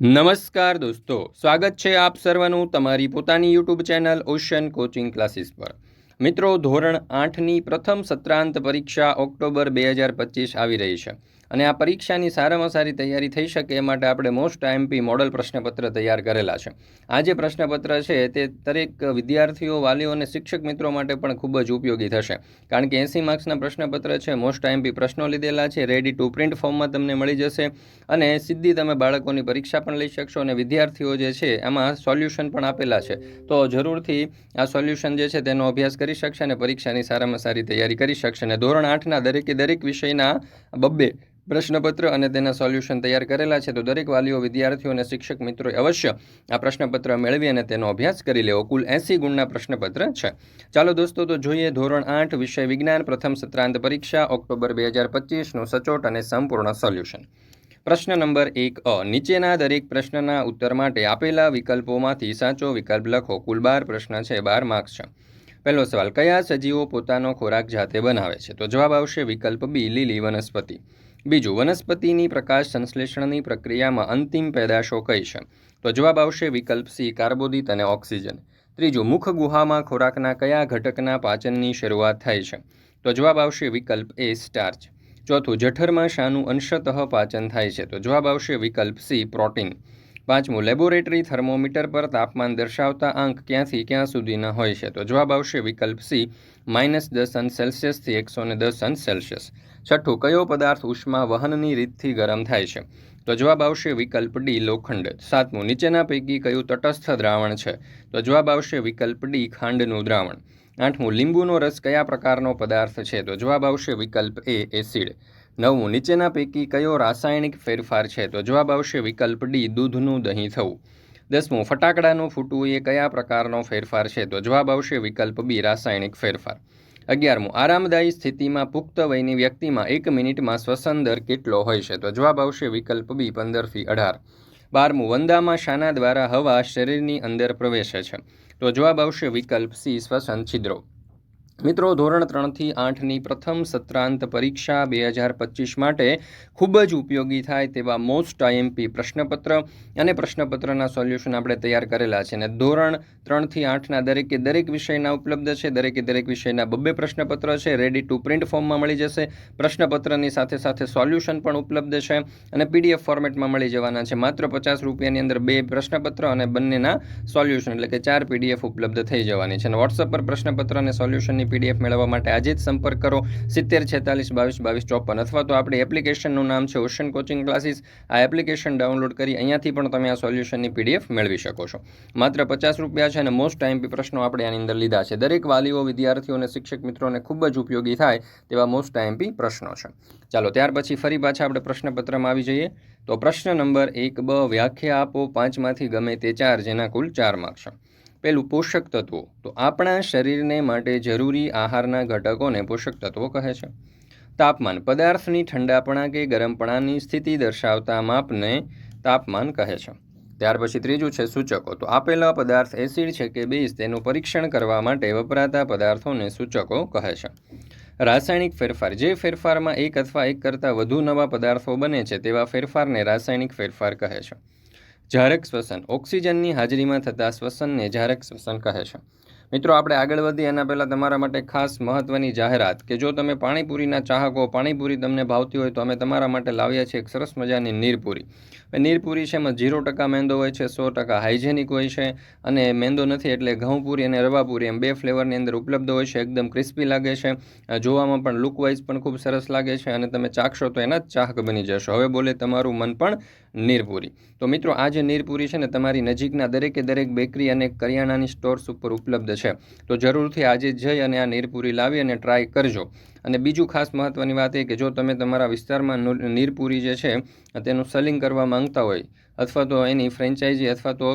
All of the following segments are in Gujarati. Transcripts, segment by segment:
નમસ્કાર દોસ્તો, સ્વાગત છે આપ સર્વનું તમારી પોતાની YouTube channel Ocean coaching classes પર. મિત્રો, ધોરણ આઠની પ્રથમ સત્રાંત પરીક્ષા ઓક્ટોબર બે હજાર પચીસ આવી રહી છે. અને આ પરીક્ષાની સારામાં સારી તૈયારી થઈ શકે એ માટે આપણે મોસ્ટ આઈએમપી મોડલ પ્રશ્નપત્ર તૈયાર કરેલા છે. આ જે પ્રશ્નપત્ર છે તે દરેક વિદ્યાર્થીઓ, વાલીઓ અને શિક્ષક મિત્રો માટે પણ ખૂબ જ ઉપયોગી થશે. કારણ કે એંસી માર્ક્સના પ્રશ્નપત્ર છે, મોસ્ટ આઈએમપી પ્રશ્નો લીધેલા છે, રેડી ટુ પ્રિન્ટ ફોર્મમાં તમને મળી જશે અને સીધી તમે બાળકોની પરીક્ષા પણ લઈ શકશો અને વિદ્યાર્થીઓ જે છે એમાં સોલ્યુશન પણ આપેલા છે. તો જરૂરથી આ સોલ્યુશન જે છે તેનો અભ્યાસ કરી શકશે અને પરીક્ષાની સારામાં સારી તૈયારી કરી શકશે. અને ધોરણ આઠના દરેકે દરેક વિષયના બબ્બે પ્રશ્નપત્ર અને તેના સોલ્યુશન તૈયાર કરેલા છે, તો દરેક વાલીઓ, વિદ્યાર્થીઓ અને શિક્ષક મિત્રોએ અવશ્ય આ પ્રશ્નપત્ર મેળવી અને તેનો અભ્યાસ કરી લેવો. કુલ એંસી ગુણના પ્રશ્નપત્ર છે. ચાલો દોસ્તો, તો જોઈએ ધોરણ આઠ, વિષય વિજ્ઞાન, પ્રથમ સત્રાંત પરીક્ષા, ઓક્ટોબર બે હજાર પચીસનું સચોટ અને સંપૂર્ણ સોલ્યુશન. પ્રશ્ન નંબર એક અ. નીચેના દરેક પ્રશ્નના ઉત્તર માટે આપેલા વિકલ્પોમાંથી સાચો વિકલ્પ લખો. કુલ બાર પ્રશ્ન છે, બાર માર્ક્સ છે. પહેલો સવાલ, કયા સજીવો પોતાનો ખોરાક જાતે બનાવે છે? તો જવાબ આવશે વિકલ્પ બી, લીલી વનસ્પતિ. બીજું, વનસ્પતિની પ્રકાશ સંશ્લેષણની પ્રક્રિયામાં અંતિમ પેદાશો કઈ છે? તો જવાબ આવશે વિકલ્પ સી, કાર્બોદિત અને ઓક્સિજન. ત્રીજું, મુખ ગુહામાં ખોરાકના કયા ઘટકના પાચનની શરૂઆત થાય છે? તો જવાબ આવશે વિકલ્પ એ, સ્ટાર્ચ. ચોથું, જઠરમાં શાનું અંશતઃ પાચન થાય છે. તો જવાબ આવશે વિકલ્પ સી, પ્રોટીન. પાંચમું, લેબોરેટરી થર્મોમીટર પર તાપમાન દર્શાવતા અંક ક્યાંથી ક્યાં સુધીના હોય છે? તો જવાબ આવશે વિકલ્પ સી, માઇનસ દસ અંશ સેલ્સિયસથી એકસો ને દસ અંશ સેલ્સિયસ. છઠ્ઠું, કયો પદાર્થ ઉષ્મા વહનની રીતથી ગરમ થાય છે? તો જવાબ આવશે વિકલ્પ ડી, લોખંડ. સાતમું, નીચેના પૈકી કયું તટસ્થ દ્રાવણ છે? તો જવાબ આવશે વિકલ્પ ડી, ખાંડનું દ્રાવણ. આઠમું, લીંબુનો રસ કયા પ્રકારનો પદાર્થ છે? તો જવાબ આવશે વિકલ્પ એ, એસિડ. નવમું, નીચેના પૈકી કયો રાસાયણિક ફેરફાર છે? તો જવાબ આવશે વિકલ્પ ડી, દૂધનું દહીં થવું. દસમું, ફટાકડાનું ફૂટવું એ કયા પ્રકારનો ફેરફાર છે? તો જવાબ આવશે વિકલ્પ બી, રાસાયણિક ફેરફાર. અગિયારમું, આરામદાયી સ્થિતિમાં પુખ્ત વયની વ્યક્તિમાં એક મિનિટમાં શ્વસન દર કેટલો હોય છે? તો જવાબ આવશે વિકલ્પ બી, પંદરથી અઢાર. બારમું, વંદામાં શાના દ્વારા હવા શરીરની અંદર પ્રવેશે છે. તો જવાબ આવશે વિકલ્પ સી શ્વસન છિદ્રો. મિત્રો, ધોરણ ત્રણથી આઠની પ્રથમ સત્રાંત પરીક્ષા બે હજાર પચીસ માટે ખૂબ જ ઉપયોગી થાય તેવા મોસ્ટ આઈએમપી પ્રશ્નપત્ર અને પ્રશ્નપત્રના સોલ્યુશન આપણે તૈયાર કરેલા છે. અને ધોરણ ત્રણથી આઠના દરેકે દરેક વિષયના ઉપલબ્ધ છે. દરેકે દરેક વિષયના બબ્બે પ્રશ્નપત્ર છે. રેડી ટુ પ્રિન્ટ ફોર્મમાં મળી જશે. પ્રશ્નપત્રની સાથે સાથે સોલ્યુશન પણ ઉપલબ્ધ છે અને પીડીએફ ફોર્મેટમાં મળી જવાના છે. માત્ર પચાસ રૂપિયાની અંદર બે પ્રશ્નપત્ર અને બંનેના સોલ્યુશન એટલે કે ચાર પીડીએફ ઉપલબ્ધ થઈ જવાની છે. અને વોટ્સઅપ પર પ્રશ્નપત્ર અને સોલ્યુશનની પીડીએફ મેળવવા માટે આજે જ સંપર્ક કરો. સિત્તેર, છેતાલીસ, બાવીસ બાવીસ, ચોપન અથવા તો આપણી એપ્લિકેશનનું નામ છે ઓશન કોચિંગ ક્લાસીસ. આ એપ્લિકેશન ડાઉનલોડ કરી અહીંયાથી પણ તમે આ સોલ્યુશનની પીડીએફ મેળવી શકો છો. માત્ર પચાસ રૂપિયા છે અને મોસ્ટ ટાઈમપી પ્રશ્નો આપણે આની અંદર લીધા છે. દરેક વાલીઓ, વિદ્યાર્થીઓ અને શિક્ષક મિત્રોને ખૂબ જ ઉપયોગી થાય તેવા મોસ્ટ ટાઈમપી પ્રશ્નો છે. ચાલો, ત્યાર પછી ફરી પાછા આપણે પ્રશ્નપત્રમાં આવી જઈએ. તો પ્રશ્ન નંબર એક બ, વ્યાખ્યા આપો પાંચમાંથી ગમે તે ચાર, જેના કુલ ચાર માર્ક છે. પેલું પોષક તત્વો, તો આપણા શરીરને માટે જરૂરી આહારના ઘટકોને પોષક તત્વો કહે છે. તાપમાન, પદાર્થની ઠંડાપણા કે ગરમપણાની સ્થિતિ દર્શાવતા માપને તાપમાન કહે છે. ત્યાર પછી ત્રીજું છે સૂચકો, તો આપેલા પદાર્થ એસિડ છે કે બેઝ તેનું પરીક્ષણ કરવા માટે વપરાતા પદાર્થોને સૂચકો કહે છે. રાસાયણિક ફેરફાર, જે ફેરફારમાં એક અથવા એક કરતાં વધુ નવા પદાર્થો બને છે તેવા ફેરફારને રાસાયણિક ફેરફાર કહે છે. જારક શ્વસન, ઓક્સિજનની હાજરીમાં થતા શ્વસનને જારક શ્વસન કહે છે. મિત્રો, આપણે આગળ વધીએ, એના પહેલાં તમારા માટે ખાસ મહત્ત્વની જાહેરાત કે જો તમે પાણીપુરીના ચાહકો, પાણીપુરી તમને ભાવતી હોય તો અમે તમારા માટે લાવ્યા છીએ એક સરસ મજાની નીરપુરી. નીરપુરી છે એમાં ઝીરો ટકા મેંદો હોય છે, સો ટકા હાઇજેનિક હોય છે અને મેંદો નથી એટલે ઘઉંપુરી અને રવાપુરી એમ બે ફ્લેવરની અંદર ઉપલબ્ધ હોય છે, એકદમ ક્રિસ્પી લાગે છે. જોવામાં પણ લુકવાઇઝ પણ ખૂબ સરસ લાગે છે અને તમે ચાખશો તો એના જ ચાહક બની જશો. હવે બોલે, તમારું મન પણ નીરપુરી. તો મિત્રો, આ જે નીરપુરી છે ને, તમારી નજીકના દરેકે દરેક બેકરી અને કરિયાણાની સ્ટોર્સ ઉપર ઉપલબ્ધ છે. તો જરૂરથી આજે જઈ અને આ નીરપુરી લાવી અને ટ્રાય કરજો. અને બીજું ખાસ મહત્ત્વની વાત એ કે જો તમે તમારા વિસ્તારમાં નીરપુરી જે છે, તેનું સેલિંગ કરવા માંગતા હોય, અથવા તો એની ફ્રેન્ચાઇઝી અથવા તો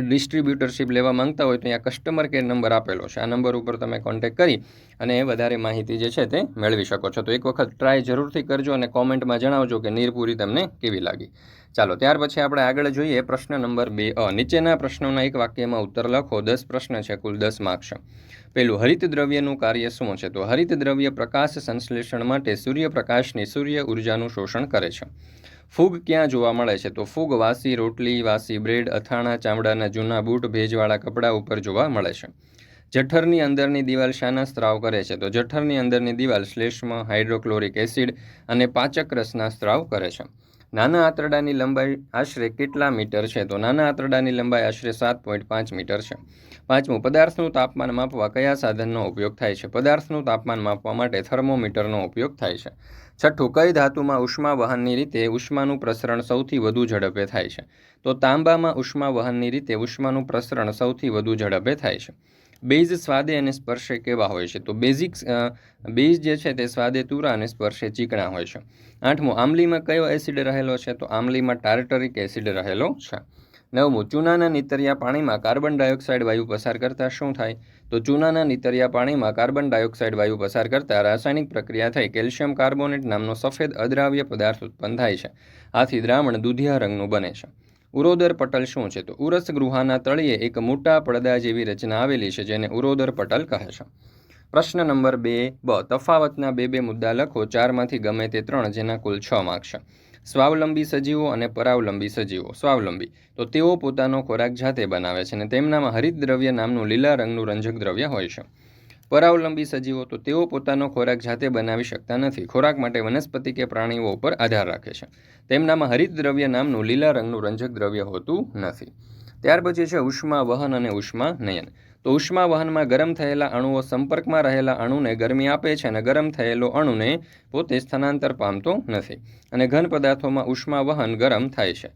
ડિસ્ટ્રીબ્યુટરશીપ લેવા માંગતા હોય તો અહીંયા કસ્ટમર કેર નંબર આપેલો છે. આ નંબર ઉપર તમે કોન્ટેક્ટ કરી અને વધારે માહિતી જે છે તે મેળવી શકો છો. તો એક વખત ટ્રાય જરૂરથી કરજો અને કોમેન્ટમાં જણાવજો કે નીરપુરી તમને કેવી લાગી. ચાલો, ત્યાર પછી આપણે આગળ જોઈએ પ્રશ્ન નંબર બે અ. નીચેના પ્રશ્નોના એક વાક્યમાં ઉત્તર લખો. દસ પ્રશ્ન છે, કુલ દસ માર્ક્સ પેલું હરિત દ્રવ્યનું કાર્ય શું છે? તો હરિત દ્રવ્ય પ્રકાશ સંશ્લેષણ માટે સૂર્યપ્રકાશની સૂર્ય ઉર્જાનું શોષણ કરે છે. ફૂગ ક્યાં જોવા મળે છે? તો ફૂગ, વાસી, રોટલી, વાસી બ્રેડ, અથાણા, ચામડાના જૂના બૂટ, ભેજવાળા કપડાં ઉપર જોવા મળે છે. જઠરની અંદરની દિવાલ શાના સ્ત્રાવ કરે છે. તો જઠરની અંદરની દિવાલ શ્લેષ્મ હાઇડ્રોક્લોરિક એસિડ અને પાચક રસના સ્ત્રાવ કરે છે. નાના આંતરડાની લંબાઈ આશરે કેટલા મીટર છે? તો નાના આંતરડાની લંબાઈ આશરે સાત પોઈન્ટ પાંચ મીટર છે. પાંચમું, પદાર્થનું તાપમાન માપવા કયા સાધનનો ઉપયોગ થાય છે? પદાર્થનું તાપમાન માપવા માટે થર્મોમીટરનો ઉપયોગ થાય છે. છઠ્ઠું, કઈ ધાતુમાં ઉષ્મા વહનની રીતે ઉષ્માનું પ્રસરણ સૌથી વધુ ઝડપે થાય છે? તો તાંબામાં ઉષ્મા વહનની રીતે ઉષ્માનું પ્રસરણ સૌથી વધુ ઝડપે થાય છે. બેઝ સ્વાદે અને સ્પર્શે કેવા હોય છે? તો બેઝિક બેઝ જે છે તે સ્વાદે તુરા અને સ્પર્શે ચીકણા હોય છે. આઠમું આમલીમાં કયો એસિડ રહેલો છે? તો આમલીમાં ટાર્ટરિક એસિડ રહેલો છે. નવમું, ચૂનાના નીતરિયા પાણીમાં કાર્બન ડાયોક્સાઇડ વાયુ પસાર કરતાં શું થાય? તો ચૂનાના નીતરિયા પાણીમાં કાર્બન ડાયોક્સાઇડ વાયુ પસાર કરતાં રાસાયણિક પ્રક્રિયા થઈ કેલ્શિયમ કાર્બોનેટ નામનો સફેદ અદ્રાવ્ય પદાર્થ ઉત્પન્ન થાય છે. આથી દ્રાવણ દૂધિયા રંગનું બને છે. ઉરોદર પટલ શું છે? તો ઉરસ ગૃહાના તળિયે એક મોટા પડદા જેવી રચના આવેલી છે, જેને ઉરોદર પટલ કહે છે. પ્રશ્ન નંબર બે, બ, તફાવતના બે બે મુદ્દા લખો. ચારમાંથી ગમે તે ત્રણ, જેના કુલ છ માર્ક છે. સ્વાવલંબી સજીવો અને પરાવલંબી સજીવો. સ્વાવલંબી. તો તેઓ પોતાનો ખોરાક જાતે બનાવે છે અને તેમનામાં હરિત દ્રવ્ય નામનું લીલા રંગનું રંજક દ્રવ્ય હોય છે. પરાવલંબી સજીવો તો તેઓ પોતાનો ખોરાક જાતે બનાવી શકતા નથી. ખોરાક માટે વનસ્પતિ કે પ્રાણીઓ ઉપર આધાર રાખે છે. તેમનામાં હરિત દ્રવ્ય નામનું લીલા રંગનું રંજક દ્રવ્ય હોતું નથી. ત્યાર પછી છે ઉષ્મા વહન અને ઉષ્મા નયન. તો ઉષ્મા વહનમાં ગરમ થયેલા અણુઓ સંપર્કમાં રહેલા અણુને ગરમી આપે છે અને ગરમ થયેલો અણુને પોતે સ્થાનાંતર પામતો નથી. અને ઘન પદાર્થોમાં ઉષ્મા વહન ગરમ થાય છે.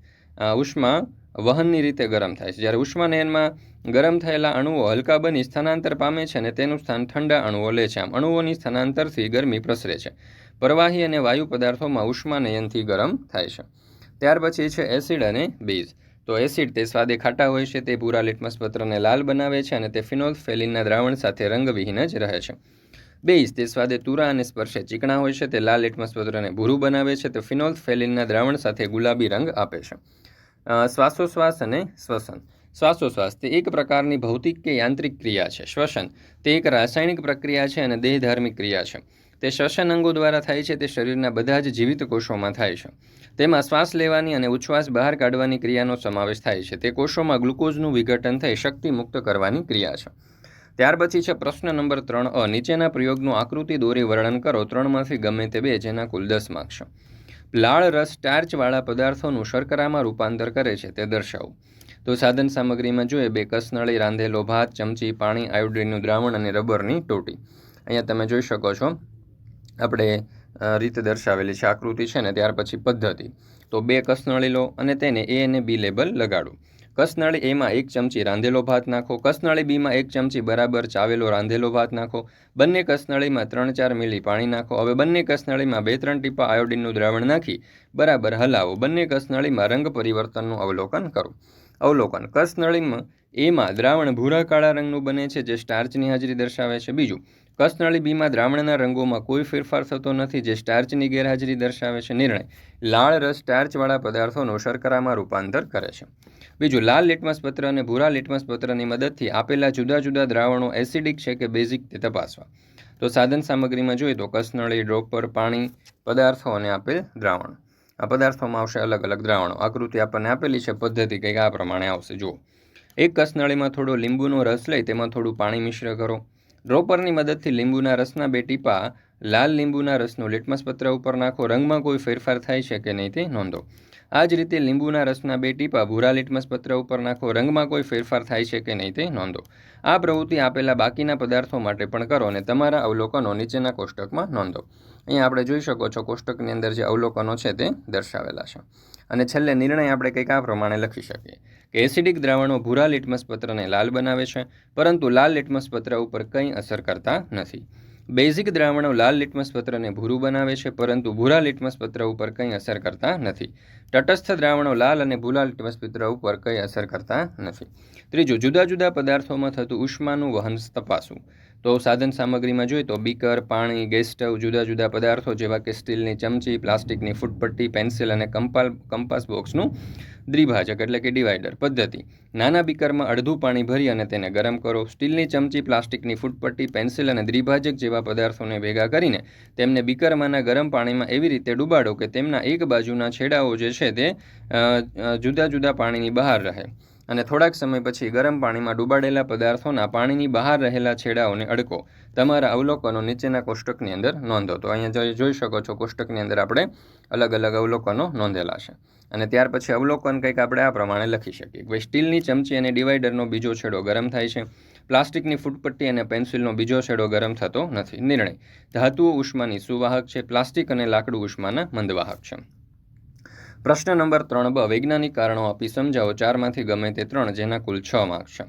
ઉષ્મા વહનની રીતે ગરમ થાય છે. જ્યારે ઉષ્માનયનમાં ગરમ થયેલા અણુઓ હલકા બની સ્થાનાંતર પામે છે અને તેનું સ્થાન ઠંડા અણુઓ લે છે. આમ, અણુઓની સ્થાનાંતરથી ગરમી પ્રસરે છે. પ્રવાહી અને વાયુ પદાર્થોમાં ઉષ્માનયનથી ગરમ થાય છે. ત્યાર પછી છે એસિડ અને બેઝ. તો એસિડ તે સ્વાદે ખાટા હોય છે, તે ભૂરા લિટમસ પત્રને લાલ બનાવે છે અને તે ફિનોલ ફેલિનના દ્રાવણ સાથે રંગવિહીન જ રહે છે. બેઝ તે સ્વાદે તુરા અને સ્પર્શે ચીકણા હોય છે, તે લાલ લિટમસ પત્રને ભૂરું બનાવે છે, તે ફિનોલ ફેલિનના દ્રાવણ સાથે ગુલાબી રંગ આપે છે. શ્વાસોશ્વાસ અને શ્વસન. શ્વાસોશ્વાસ તે એક પ્રકારની ભૌતિક કે યાંત્રિક ક્રિયા છે. શ્વસન તે એક રાસાયણિક પ્રક્રિયા છે અને દેહધાર્મિક ક્રિયા છે. તે શ્વસન અંગો દ્વારા થાય છે, તે શરીરના બધા જ જીવિત કોષોમાં થાય છે. તેમાં શ્વાસ લેવાની અને ઉચ્છ્વાસ બહાર કાઢવાની ક્રિયાનો સમાવેશ થાય છે. તે કોષોમાં ગ્લુકોઝનું વિઘટન થઈ શક્તિ મુક્ત કરવાની ક્રિયા છે. ત્યાર પછી છે પ્રશ્ન નંબર ત્રણ અ, નીચેના પ્રયોગનું આકૃતિ દોરી વર્ણન કરો. ત્રણમાંથી ગમે તે બે, જેના કુલ દસ માર્ક્સ છે. લાળ રસ સ્ટાર્ચવાળા પદાર્થોનું શર્કરામાં રૂપાંતર કરે છે, તે દર્શાવો. તો સાધન સામગ્રીમાં જોઈએ બે કસનળી, રાંધેલો ભાત, ચમચી, પાણી, આયોડિનનું દ્રાવણ અને રબરની ટોટી. અહીંયા તમે જોઈ શકો છો, આપણે રીતે દર્શાવેલી છે, આકૃતિ છે ને, ત્યાર પછી પદ્ધતિ. તો બે કસનળી લો અને તેને એ અને બી લેબલ લગાડો. કસનળી એમાં એક ચમચી રાંધેલો ભાત નાખો. કસનળી બીમાં એક ચમચી બરાબર ચાવેલો રાંધેલો ભાત નાખો. બંને કસનળીમાં ત્રણ ચાર મિલી પાણી નાખો. હવે બંને કસનળીમાં બે ત્રણ ટીપા આયોડિનનું દ્રાવણ નાખી બરાબર હલાવો. બંને કસનળીમાં રંગ પરિવર્તનનું અવલોકન કરો. અવલોકન. કસનળીમાં એમાં દ્રાવણ ભૂરા કાળા રંગનું બને છે, જે સ્ટાર્ચની હાજરી દર્શાવે છે. બીજું કસનળી બીમાં દ્રાવણના રંગોમાં કોઈ ફેરફાર થતો નથી જે સ્ટાર્ચની ગેરહાજરી દર્શાવે છે. નિર્ણય. લાળ રસ સ્ટાર્ચવાળા પદાર્થોનું શર્કરામાં રૂપાંતર કરે છે. બીજું, લાલ લિટમસ પત્ર અને ભૂરા લિટમસ પત્રની મદદથી આપેલા જુદા જુદા દ્રાવણો એસિડિક છે કે બેઝિક તે તપાસવા. તો સાધન સામગ્રીમાં જોઈએ તો કસનળી, ડ્રોપર, પાણી પદાર્થો અને આપેલ દ્રાવણ. આ પદાર્થોમાં આવશે અલગ અલગ દ્રાવણો. આકૃતિ આપણને આપેલી છે પદ્ધતિ કંઈક આ પ્રમાણે આવશે. જુઓ. એક કસનળીમાં થોડો લીંબુનો રસ લઈ તેમાં થોડું પાણી મિશ્ર કરો. ડ્રોપરની મદદથી લીંબુના રસના બે ટીપા, લાલ લીંબુના રસનું લિટમસ પત્ર ઉપર નાખો, રંગમાં કોઈ ફેરફાર થાય છે કે નહીં તે નોંધો. આ જ રીતે લીંબુના રસના બે ટીપા, ભૂરા લિટમસ પત્ર ઉપર નાખો, રંગમાં કોઈ ફેરફાર થાય છે કે નહીં તે નોંધો. આ પ્રવૃત્તિ આપેલા બાકીના પદાર્થો માટે પણ કરો અને તમારા અવલોકનો નીચેના કોષ્ટકમાં નોંધો. અહીંયા આપણે જોઈ શકો છો કોષ્ટકની અંદર જે અવલોકનો છે તે દર્શાવેલા છે. અને છેલ્લે નિર્ણય આપણે કંઈક આ પ્રમાણે લખી શકીએ. કે એસિડિક દ્રાવણો ભૂરા લિટમસ પત્રને લાલ બનાવે છે, પરંતુ લાલ લિટમસ પત્ર ઉપર કંઈ અસર કરતા નથી. બેઝિક દ્રાવણો લાલ લિટમસ પત્રને ભૂરું બનાવે છે, પરંતુ ભૂરા લિટમસ પત્ર ઉપર કંઈ અસર કરતા નથી. તટસ્થ દ્રાવણો લાલ અને ભૂરા લિટમસ પત્ર ઉપર કંઈ અસર કરતા નથી. ત્રીજું, જુદા જુદા પદાર્થોમાં થતું ઉષ્માનું વહન તપાસવું. તો સાધન સામગ્રીમાં જોઈએ તો બીકર, પાણી, ગેસ સ્ટવ, જુદા જુદા પદાર્થો જેવા કે સ્ટીલની ચમચી, પ્લાસ્ટિકની ફૂટપટ્ટી, પેન્સિલ અને કંપાલ કંપાસ બોક્સનું દ્વિભાજક એટલે કે ડિવાઈડર પદ્ધતિ. નાના બીકરમાં અડધું પાણી ભરી અને તેને ગરમ કરો. સ્ટીલની ચમચી, પ્લાસ્ટિકની ફૂટપટ્ટી, પેન્સિલ અને દ્વિભાજક જેવા પદાર્થોને ભેગા કરીને તેમને બીકરમાંના ગરમ પાણીમાં એવી રીતે ડૂબાડો કે તેમના એક બાજુના છેડાઓ જે છે તે જુદા જુદા પાણીની બહાર રહે. અને થોડાક સમય પછી ગરમ પાણીમાં ડૂબાડેલા પદાર્થોના પાણીની બહાર રહેલા છેડાઓને અડકો. તમારા અવલોકનો નીચેના કોષ્ટકની અંદર નોંધો. તો અહીંયા જોઈ શકો છો, કોષ્ટકની અંદર આપણે અલગ અલગ અવલોકનો નોંધેલા છે. અને ત્યાર પછી અવલોકન કંઈક આપણે આ પ્રમાણે લખી શકીએ. કે સ્ટીલની ચમચી અને ડિવાઈડરનો બીજો છેડો ગરમ થાય છે. પ્લાસ્ટિકની ફૂટપટ્ટી અને પેન્સિલનો બીજો છેડો ગરમ થતો નથી. નિર્ણય. ધાતુઓ ઉષ્માની સુવાહક છે, પ્લાસ્ટિક અને લાકડું ઉષ્માના મંદવાહક છે. પ્રશ્ન નંબર ત્રણ, બ, વૈજ્ઞાનિક કારણો આપી સમજાવો. ચારમાંથી ગમે તે ત્રણ, જેના કુલ છ માર્ક છે.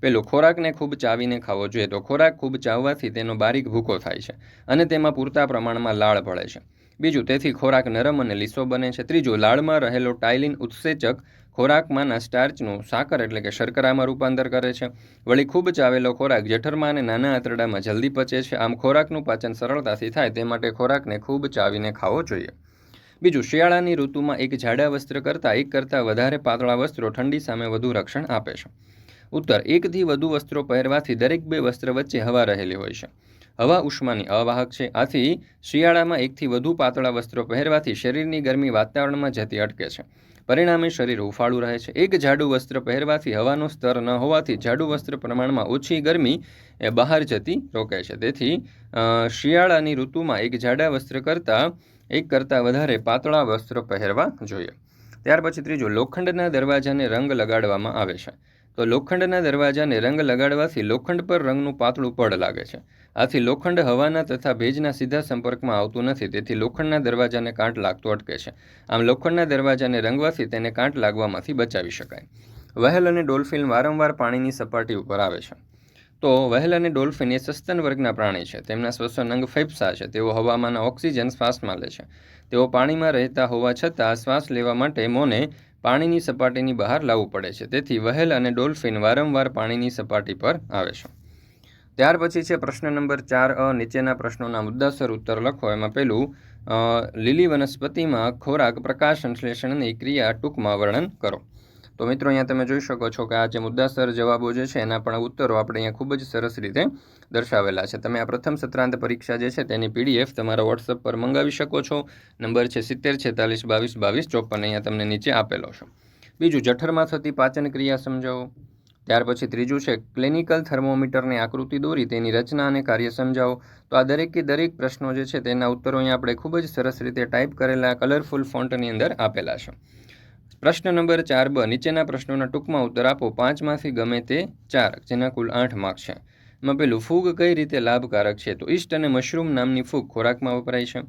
પેલું, ખોરાકને ખૂબ ચાવીને ખાવો જોઈએ. તો ખોરાક ખૂબ ચાવવાથી તેનો બારીક ભૂકો થાય છે અને તેમાં પૂરતા પ્રમાણમાં લાળ ભળે છે. બીજું, તેથી ખોરાક નરમ અને લીસો બને છે. ત્રીજું, લાળમાં રહેલો ટાઇલિન ઉત્સેચક ખોરાકમાંના સ્ટાર્ચનું સાકર એટલે કે શર્કરામાં રૂપાંતર કરે છે. વળી ખૂબ ચાવેલો ખોરાક જઠરમાં અને નાના આંતરડામાં જલ્દી પચે છે. આમ ખોરાકનું પાચન સરળતાથી થાય તે માટે ખોરાકને ખૂબ ચાવીને ખાવો જોઈએ. બીજું, શિયાળાની ઋતુમાં એક જાડા વસ્ત્ર કરતાં એક કરતાં વધારે પાતળા વસ્ત્રો ઠંડી સામે વધુ રક્ષણ આપે છે. ઉત્તર, એકથી વધુ વસ્ત્રો પહેરવાથી દરેક બે વસ્ત્ર વચ્ચે હવા રહેલી હોય છે. હવા ઉષ્માની અવાહક છે. આથી શિયાળામાં એકથી વધુ પાતળા વસ્ત્રો પહેરવાથી શરીરની ગરમી વાતાવરણમાં જતી અટકે છે. પરિણામે શરીર હુંફાળું રહે છે. એક જાડું વસ્ત્ર પહેરવાથી હવાનું સ્તર ન હોવાથી જાડું વસ્ત્ર પ્રમાણમાં ઓછી ગરમી એ બહાર જતી રોકે છે. તેથી શિયાળાની ઋતુમાં એક જાડા વસ્ત્ર કરતાં એક કરતાં વધારે પાતળા વસ્ત્રો પહેરવા જોઈએ. ત્યાર પછી ત્રીજું, લોખંડના દરવાજાને રંગ લગાડવામાં આવે છે. તો લોખંડના દરવાજાને રંગ લગાડવાથી લોખંડ પર રંગનું પાતળું પડ લાગે છે. આથી લોખંડ હવાના તથા ભેજના સીધા સંપર્કમાં આવતું નથી, તેથી લોખંડના દરવાજાને કાંટ લાગતો અટકે છે. આમ લોખંડના દરવાજાને રંગવાથી તેને કાંટ લાગવામાંથી બચાવી શકાય. વહેલ અને ડોલ્ફિન વારંવાર પાણીની સપાટી ઉપર આવે છે. તો વહેલ અને ડોલ્ફિન એ સસ્તન વર્ગના પ્રાણી છે. તેમના શ્વસન અંગ ફેફસા છે. તેઓ હવામાંના ઓક્સિજન શ્વાસમાં લે છે. તેઓ પાણીમાં રહેતા હોવા છતાં શ્વાસ લેવા માટે મોને પાણીની સપાટીની બહાર લાવવું પડે છે. તેથી વહેલ અને ડોલ્ફિન વારંવાર પાણીની સપાટી પર આવે છે. ત્યાર પછી છે પ્રશ્ન નંબર ચાર અ. નીચેના પ્રશ્નોના મુદ્દાસર ઉત્તર લખો. એમાં પહેલું લીલી વનસ્પતિમાં ખોરાક પ્રકાશ સંશ્લેષણની ક્રિયા ટૂંકમાં વર્ણન કરો. તો મિત્રો અહીંયા તમે જોઈ શકો છો કે આ જે મુદ્દાસર જવાબો જે છે, એના પણ ઉત્તરો આપણે અહીંયા ખૂબ જ સરસ રીતે દર્શાવેલા છે. તમે આ પ્રથમ સત્રાંત પરીક્ષા જે છે, તેની પીડીએફ તમારા વોટ્સઅપ પર મંગાવી શકો છો. નંબર છે સિત્તેર છેતાલીસ બાવીસ બાવીસ ચોપન, અહીંયા તમને નીચે આપેલો છે. બીજું જઠરમાં થતી પાચન ક્રિયા સમજાવો. ત્યાર પછી ત્રીજું છે, ક્લિનિકલ થર્મોમીટરની આકૃતિ દોરી, તેની રચના અને કાર્ય સમજાવો. તો આ દરેકે દરેક પ્રશ્નો જે છે, તેના ઉત્તરો અહીંયા આપણે ખૂબ જ સરસ રીતે ટાઈપ કરેલા કલરફુલ ફોન્ટની અંદર આપેલા છે. પ્રશ્ન નંબર ચાર બ, નીચેના પ્રશ્નોના ટૂંકમાં ઉત્તર આપો. પાંચમાંથી ગમે તે ચાર, જેના કુલ આઠ માર્ક છે. એમાં પેલું, ફૂગ કઈ રીતે લાભકારક છે? તો ઈસ્ટ અને મશરૂમ નામની ફૂગ ખોરાકમાં વપરાય છે.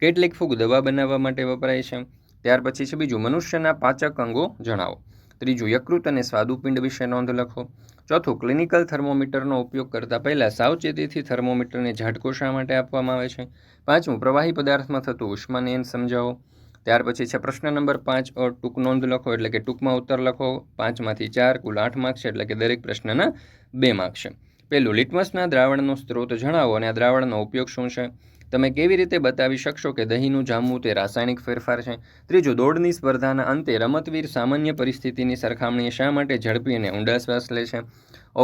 કેટલીક ફૂગ દવા બનાવવા માટે વપરાય છે. ત્યાર પછી છે બીજું, મનુષ્યના પાચક અંગો જણાવો. ત્રીજું, યકૃત અને સ્વાદુપિંડ વિશે નોંધ લખો. ચોથું, ક્લિનિકલ થર્મોમીટરનો ઉપયોગ કરતા પહેલાં સાવચેતીથી થર્મોમીટરને ઝાટકો શા માટે આપવામાં આવે છે? પાંચમું, પ્રવાહી પદાર્થમાં થતું ઉષ્માનયન સમજાવો. ત્યાર પછી છે પ્રશ્ન નંબર પાંચ ટૂંક નોંધ લખો એટલે કે ટૂંકમાં ઉત્તર લખો. પાંચમાંથી ચાર કુલ આઠ માર્ક્સ એટલે કે દરેક પ્રશ્નના બે માર્ક્સ પહેલું, લિટમસના દ્રાવણનો સ્ત્રોત જણાવો અને આ દ્રાવણનો ઉપયોગ શું છે? તમે કેવી રીતે બતાવી શકશો કે દહીંનું જામવું તે રાસાયણિક ફેરફાર છે? ત્રીજું, દોડની સ્પર્ધાના અંતે રમતવીર સામાન્ય પરિસ્થિતિની સરખામણીએ શા માટે ઝડપી અને ઊંડા શ્વાસ લે છે?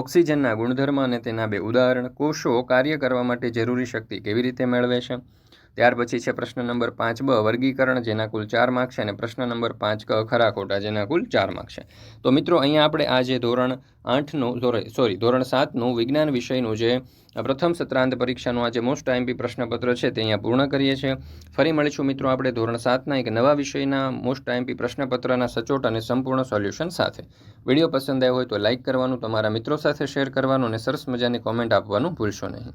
ઓક્સિજનના ગુણધર્મ અને તેના બે ઉદાહરણ, કોષો કાર્ય કરવા માટે જરૂરી શક્તિ કેવી રીતે મેળવે છે? ત્યાર પછી છે પ્રશ્ન નંબર પાંચ બ, વર્ગીકરણ જેના કુલ ચાર માર્ક છે અને પ્રશ્ન નંબર પાંચ ક, ખરા ખોટા જેના કુલ ચાર માર્ક છે. તો મિત્રો, અહીંયા આપણે આ જે ધોરણ આઠનું સોરી ધોરણ સાતનું વિજ્ઞાન વિષયનું જે પ્રથમ સત્રાંત પરીક્ષાનું આ જે મોસ્ટ આઈએમપી પ્રશ્નપત્ર છે તે અહીંયા પૂર્ણ કરીએ છીએ. ફરી મળીશું મિત્રો આપણે ધોરણ સાતના એક નવા વિષયના મોસ્ટ આઈએમપી પ્રશ્નપત્રના સચોટ અને સંપૂર્ણ સોલ્યુશન સાથે. વીડિયો પસંદ આવ્યો હોય તો લાઇક કરવાનું, તમારા મિત્રો સાથે શેર કરવાનું અને સરસ મજાની કોમેન્ટ આપવાનું ભૂલશો નહીં.